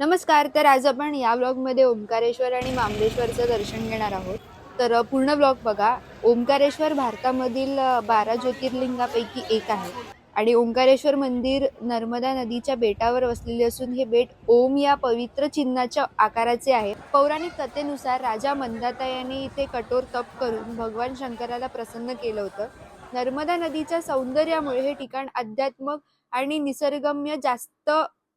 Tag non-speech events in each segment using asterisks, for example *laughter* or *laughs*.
नमस्कार तर आज आपण या ब्लॉगमध्ये ओंकारेश्वर आणि मामलेश्वरचं दर्शन घेणार आहोत. तर पूर्ण ब्लॉग बघा. ओंकारेश्वर भारतामधील बारा ज्योतिर्लिंगापैकी एक आहे. आणि ओंकारेश्वर मंदिर नर्मदा नदीच्या बेटावर वसलेले असून हे बेट ओम या पवित्र चिन्हाच्या आकाराचे आहे. पौराणिक कथेनुसार राजा मंदाता यांनी इथे कठोर तप करून भगवान शंकराला प्रसन्न केलं होतं. नर्मदा नदीच्या सौंदर्यामुळे हे ठिकाण अध्यात्मक आणि निसर्गम्य जास्त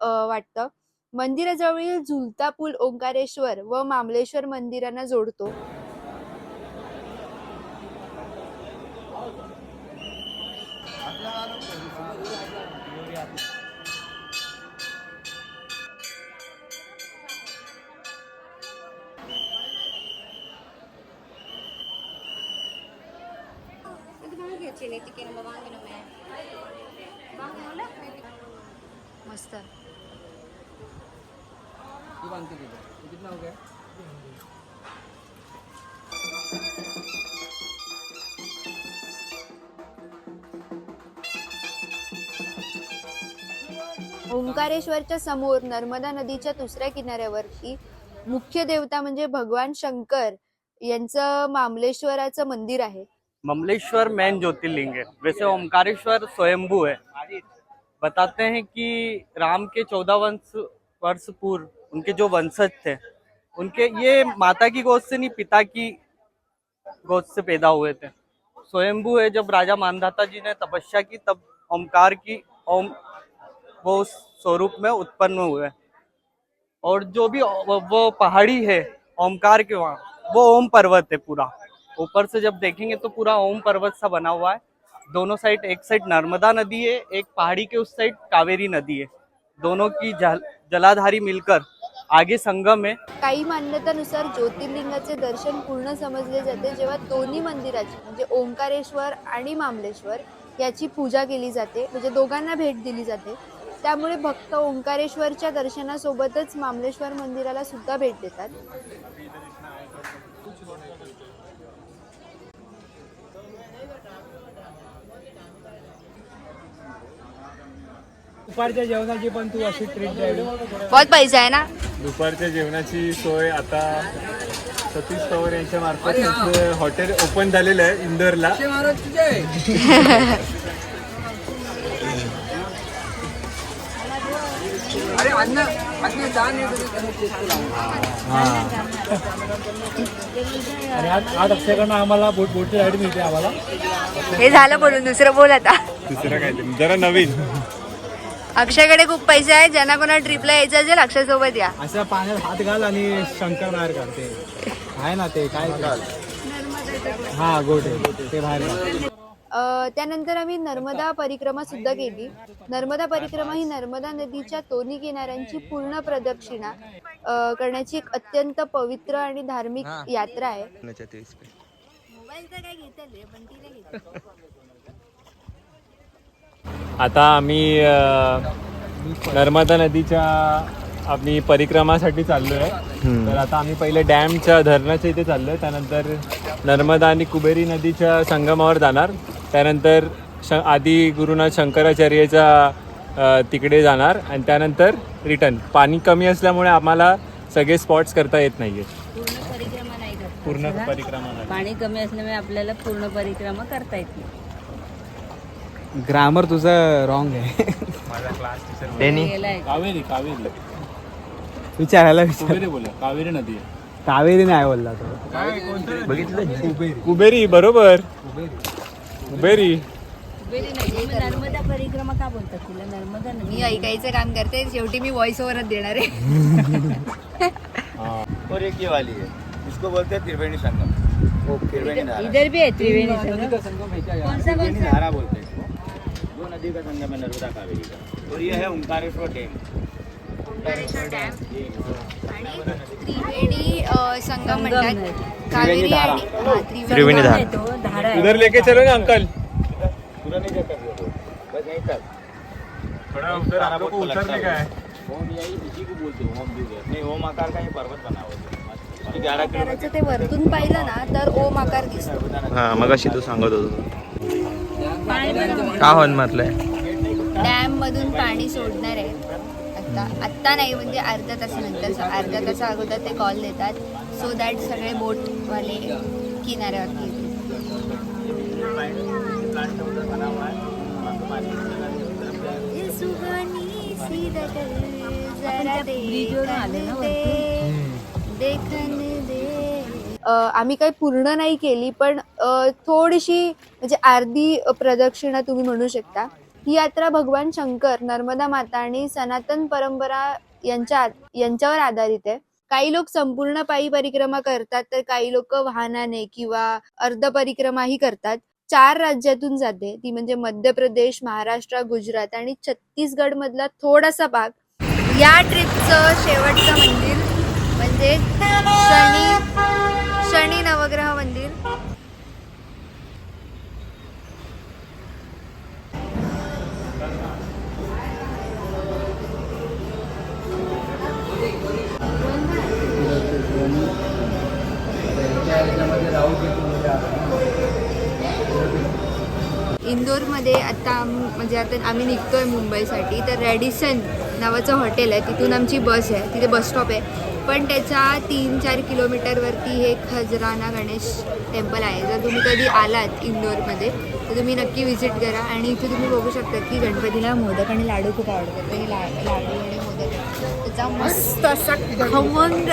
वाटतं. मंदिराजवळील झुलता पूल ओंकारेश्वर व मामलेश्वर मंदिरांना जोडतो. मस्त कितना हो गया ओंकारेश्वरच्या समोर नर्मदा नदीच्या दुसऱ्या किनाऱ्यावरती मुख्य देवता म्हणजे भगवान शंकर यांचं मामलेश्वराचं मंदिर आहे. ममलेश्वर मैन ज्योतिर्लिंग है वैसे ओमकारेश्वर स्वयंभू है बताते हैं कि राम के चौदह वंश वर्ष पूर्व उनके जो वंशज थे, उनके ये माता की गोद से नहीं, पिता की गोद से पैदा हुए थे। स्वयंभू है जब राजा मानधाता जी ने तपस्या की, तब ओमकार की ओम वो उस स्वरूप में उत्पन्न हुए। और जो भी वो पहाड़ी है ओमकार के वहाँ, वो ओम पर्वत है पूरा। ऊपर से जब देखेंगे तो पूरा ओम पर्वत सा बना हुआ है। दोनों साइड, एक साइड नर्मदा नदी है, एक पहाड़ी के उस साइड कावेरी नदी है। दोनों की जल, जलाधारी मिलकर आगे संगम है। काही मान्यतानुसार ज्योतिर्लिंगाचे दर्शन पूर्ण समजले जाते जेव्हा दोन्ही मंदिराची म्हणजे ओंकारेश्वर आणि मामलेश्वर याची पूजा केली जाते म्हणजे दोघांना भेट दिली जाते. त्यामुळे भक्त ओंकारेश्वरच्या दर्शनासोबतच मामलेश्वर मंदिराला सुद्धा भेट देतात. दुपारच्या जेवणाची पण तू अशी ट्रीट द्यावी बहुत पैसा आहे ना? दुपारच्या जेवणाची सोय आता सतीश पवार यांच्या मार्फत हॉटेल ओपन झालेलं आहे इंदोरला. आणि आज आज अक्षयकडनं आम्हाला बोट बोटची राईड मिळते आम्हाला. हे झालं बोलून दुसरं बोल आता. दुसरं काहीतरी जरा नवीन. अक्षयकडे खूप पैसे आहे ज्यांना कोणा ट्रिपला यायचं असेल अक्षय सोबत या. असं पाण्यात हात घाल आणि शंकर बाहेर काढते आहे ना ते काय हा गोटे ते बाहेर काढ. अ, त्यानंतर आम्ही नर्मदा परिक्रमा सुद्धा केली. नर्मदा परिक्रमा ही नर्मदा नदीच्या दोन्ही किनाऱ्यांची पूर्ण प्रदक्षिणा अ, करण्याची एक अत्यंत पवित्र आणि धार्मिक यात्रा आहे. आता आम्ही नर्मदा नदीच्या आम्ही परिक्रमासाठी चाललो आहे तर आता आम्ही पहिले डॅमच्या धरणाच्या इथे चाललो आहे त्यानंतर नर्मदा आणि कुबेरी नदीच्या संगमावर जाणार. त्यानंतर श आदी गुरुनाथ शंकराचार्याच्या तिकडे जाणार. आणि त्यानंतर रिटर्न. पाणी कमी असल्यामुळे आम्हाला सगळे स्पॉट्स करता येत नाही पूर्ण परिक्रमा नाही करता. पूर्ण परिक्रमा नाही. पाणी कमी असल्यामुळे आपल्याला पूर्ण परिक्रमा करता येत नाही. ग्रामर तुझं रॉंग आहे. माझा क्लास टीचर गेलाय. कावेरी कावेरी. विचारायला विचार. कुबेरी बोला कावेरी नदी आहे. कावेरी नाही बोलला तो. कुबेरी. बरोबर. कुबेरी. कुबेरी. नाही मग नर्मदा परिक्रमा का बोलतात तिला? नर्मदा नदी. मी ऐकायचं काम करते शेवटी मी व्हॉइस ओव्हरच देणार आहे. और एक ये वाली है इसको बोलते हैं त्रिवेणी संगम. त्रिवेणी धारा इधर भी है त्रिवेणी संगम? कौन सा कौन त्रिवेणी सा धारा बोलते हैं. दो नदी का संगम है नर्मदा कावेरी का और ये है ओंकारेश्वर डैम। आणि त्रिवेणी अ, संगम म्हणतात. कावेरी आणि हा, त्रिवेणी तो धारा आहे. उधर लेके चलो ना अंकल. पूरा नहीं रोड, बस यहीं तक। थोड़ा उधर आप लोग को उतरने का है? ओम यही इसी को बोलते हैं ओम भी नहीं ओम आकार का ये पर्वत बना हुआ है। ग्यारह किलोमीटर ते वरतून पाहिलं ना तर ओम आकार दिसतो. हा। मग अशी तू सांगत होतो. का हॉर्न मारलाय? डॅम मधून पाणी सोडणार आहे. शकता आत्ता नाही म्हणजे अर्ध्या तासानंतर अर्ध्या तासा अगोदर ते कॉल देतात. सो दॅट सगळे बोटवाले किनाऱ्यावरती येतील. आम्ही काही पूर्ण नाही केली पण थोडीशी म्हणजे अर्धी प्रदक्षिणा तुम्ही म्हणू शकता. ही यात्रा भगवान शंकर नर्मदा माता आणि सनातन परंपरा यांच्या यांच्यावर आधारित आहे. काही लोक संपूर्ण पायी परिक्रमा करतात तर काही लोक वाहनाने किंवा अर्ध परिक्रमाही करतात. चार राज्यातून जाते. ती म्हणजे मध्य प्रदेश महाराष्ट्र गुजरात आणि छत्तीसगड मधला थोडासा भाग. या ट्रिपचं शेवटचं मंदिर म्हणजे शनी आता म्हणजे आता आम्ही निघतोय मुंबईसाठी तर रॅडिसन नावाचं हॉटेल आहे. तिथून आमची बस आहे. तिथे बस स्टॉप आहे. पण त्याच्या तीन चार किलोमीटरवरती हे खजराना गणेश टेम्पल आहे. जर तुम्ही कधी आलात इंदोरमध्ये तर तुम्ही नक्की व्हिजिट करा. आणि इथे तुम्ही बघू शकता की गणपतीला मोदक आणि लाडू खूप आवडतात. ते ला लाडू आणि मोदक. त्याचा मस्त असा खमंग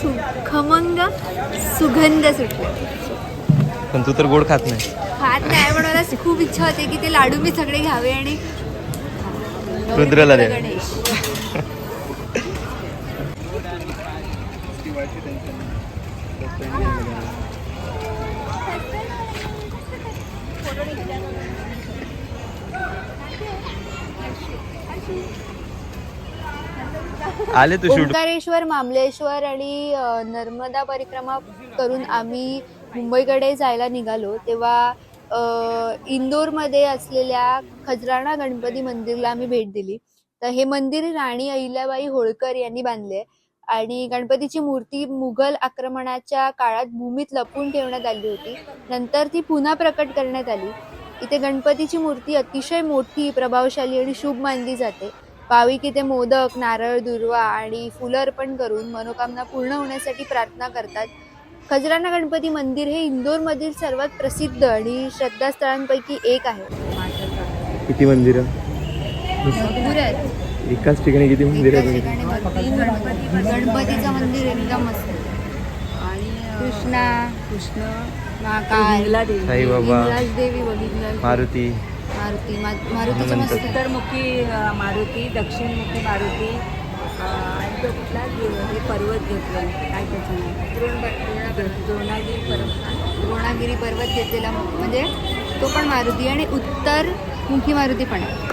सु खमंग सुगंध सुटला पण तू तर गोड खात नाही. खात नाही पण मला खूप इच्छा होते की ते लाडू मी सगळे घ्यावे आणि रुद्रला दे. गणेश. आले तू शूट ओंकारेश्वर मामलेश्वर आणि अ, नर्मदा परिक्रमा करून आम्ही मुंबईकडे जायला निघालो. तेव्हा इंदोरमध्ये असलेल्या खजराणा गणपती मंदिरला आम्ही भेट दिली. तर हे मंदिर राणी अहिल्याबाई होळकर यांनी बांधले आणि गणपतीची मूर्ती मुघल आक्रमणाच्या काळात भूमीत लपवून ठेवण्यात आली होती. नंतर ती पुन्हा प्रकट करण्यात आली. इथे गणपतीची मूर्ती अतिशय मोठी प्रभावशाली आणि शुभ मानली जाते. भाविक इथे मोदक नारळ दुर्वा आणि फुलं अर्पण करून मनोकामना पूर्ण होण्यासाठी प्रार्थना करतात. खजराना गणपती मंदिर हे इंदोरमधील सर्वात प्रसिद्ध आणि श्रद्धास्थळांपैकी एक आहे. किती मंदिर एकाच ठिकाणी किती मंदिर गणपती गणपतीचं मंदिर एकदम मस्त आणि कृष्णा. कृष्ण महाकाल देवी हिंगलाज देवी बघितलं. मारुती. मारुती मा- मारुतीचं मस्त आहे. उत्तरमुखी मारुती दक्षिणमुखी मारुती तो कुठला हे पर्वत घेतला काय त्याचं नाव द्रोणागिरी पर्वत. द्रोणागिरी पर्वत घेतलेला म्हणजे तो पण मारुती आणि उत्तर मुखी मारुती पण आहे.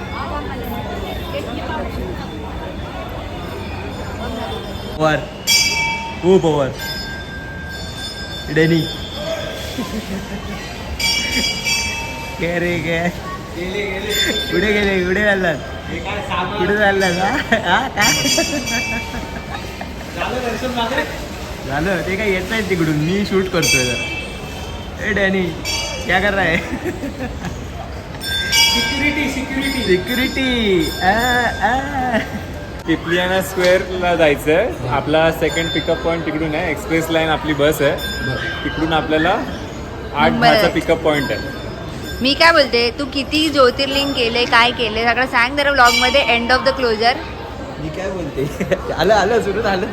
वर खूप पवार. डेनी काय रे काय कुठे गेले कुठे चाललात कुठे चाललात हा? काय? झालं ते काय येत नाही तिकडून. मी शूट करतोय जरा. ए डॅनी क्या कर रहा है? Security security. सिक्युरिटी. पिपलियाना स्क्वेअरला जायचं आहे आपला सेकंड पिकअप पॉईंट तिकडून आहे. एक्सप्रेस लाईन आपली बस आहे. तिकडून आपल्याला आठ दहाचा. पिकअप पॉईंट आहे. मी काय बोलते तू किती ज्योतिर्लिंग केले काय केले सगळं सांग जरा व्लॉगमध्ये एंड ऑफ द क्लोजर मी काय बोलते? *laughs* आलं आलं सुरू झालं.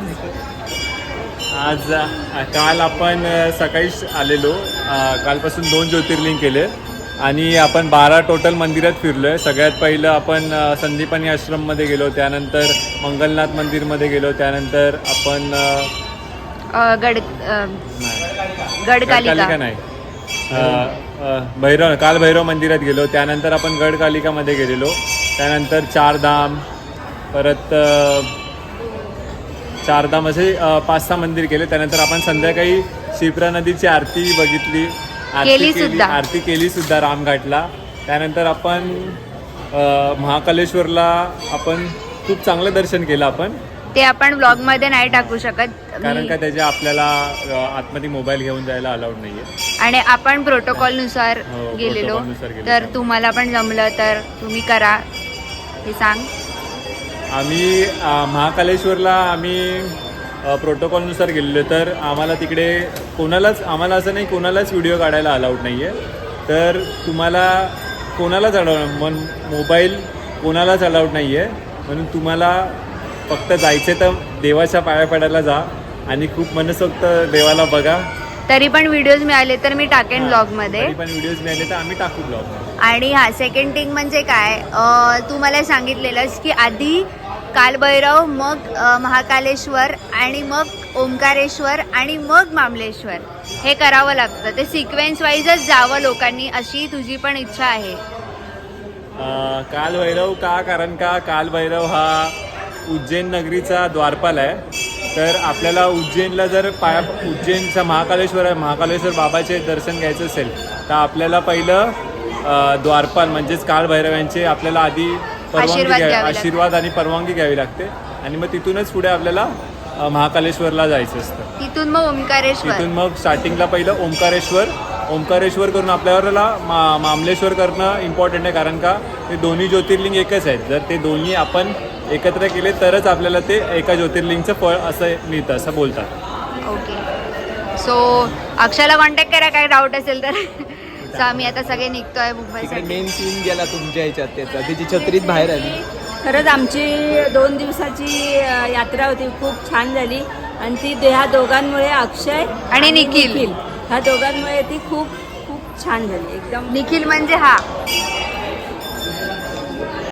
आज काल आपण सकाळीच आलेलो. कालपासून दोन ज्योतिर्लिंग केले आणि आपण बारा टोटल मंदिरात फिरलोय. सगळ्यात पहिलं आपण संदीपानी आश्रममध्ये गेलो त्यानंतर मंगलनाथ मंदिरमध्ये गेलो त्यानंतर आपण गड गडकालिका नाही. भैरव काल भैरव मंदिरात गेलो. त्यानंतर आपण गडकालिकामध्ये गेलेलो. त्यानंतर चारधाम परत चारधाम असे पाच सहा मंदिर केले. त्यानंतर आपण संध्याकाळी शिप्रा नदीची आरती बघितली. केली आरती सुद्धा. आरती केली सुद्धा रामघाटला. त्यानंतर आपण महाकालेश्वरला आपण खूप चांगलं दर्शन केलं आपण. ते आपण व्लॉगमध्ये नाही टाकू शकत. कारण का त्याच्या आपल्याला आतमध्ये मोबाईल घेऊन जायला अलाउड नाहीये. आणि आपण प्रोटोकॉलनुसार हो, गेलेलो. तर तुम्हाला पण जमलं तर तुम्ही करा. हे सांग. आम्ही महाकालेश्वरला आम्ही प्रोटोकॉलनुसार गेलेलो. तर आम्हाला तिकडे कोणालाच आम्हाला असं नाही कोणालाच व्हिडिओ काढायला अलाउड नाही आहे तर तुम्हाला कोणालाच अलाउड मन मोबाईल कोणालाच अलाउड नाही आहे म्हणून तुम्हाला फक्त जायचे तर देवाच्या पाया पडायला जा आणि खूप मनसोक्त देवाला बघा. तरी पण व्हिडिओज मिळाले तर मी टाकेन तरी पण व्हिडिओज मिळाले तर आम्ही टाकू ब्लॉग आणि हा सेकंड थिंग म्हणजे काय? अं, तू मला सांगितलेलंस की आधी कालभैरव मग अं, महाकालेश्वर आणि मग ओंकारेश्वर आणि मग मामलेश्वर. हे करावं लागतं. ते सिक्वेन्स वाईजच जावं लोकांनी अशी तुझी पण इच्छा आहे. अं, कालभैरव का? कारण का? कालभैरव हा उज्जैन नगरीचा द्वारपाल आहे. तर आपल्याला उज्जैनला जर पाया उज्जैनचा महाकालेश्वर महाकालेश्वर बाबाचे दर्शन घ्यायचं असेल तर आपल्याला पहिलं द्वारपाल म्हणजेच कालभैरव यांचे आपल्याला आधी परवानगी घ्या घ्यावे. आशीर्वाद आणि परवानगी घ्यावी लागते. आणि मग तिथूनच पुढे आपल्याला महाकालेश्वरला जायचं असतं. तिथून मग ओंकारेश्वर. तिथून मग स्टार्टिंगला पहिलं ओंकारेश्वर. ओंकारेश्वर करून आपल्याला मा मामलेश्वर करणं इम्पॉर्टंट आहे कारण का ते दोन्ही ज्योतिर्लिंग एकच आहेत. जर ते दोन्ही आपण एकत्र केले तरच आपल्याला ते एका ज्योतिर्लिंगचं फळ असं मिळतं असं बोलतात. ओके सो अक्षयला कॉन्टॅक्ट करा काय डाऊट असेल तर. सो आम्ही आता सगळे निघतोय मुंबईसाठी. मेन सीन गेला तुमच्या ह्याच्यात त्याचा. त्याची छत्रीत बाहेर आली खरंच आमची दोन दिवसाची यात्रा होती खूप छान झाली. आणि ती ह्या दोघांमुळे अक्षय आणि निखिल. ह्या दोघांमुळे ती खूप खूप छान झाली. एकदम निखिल म्हणजे हा.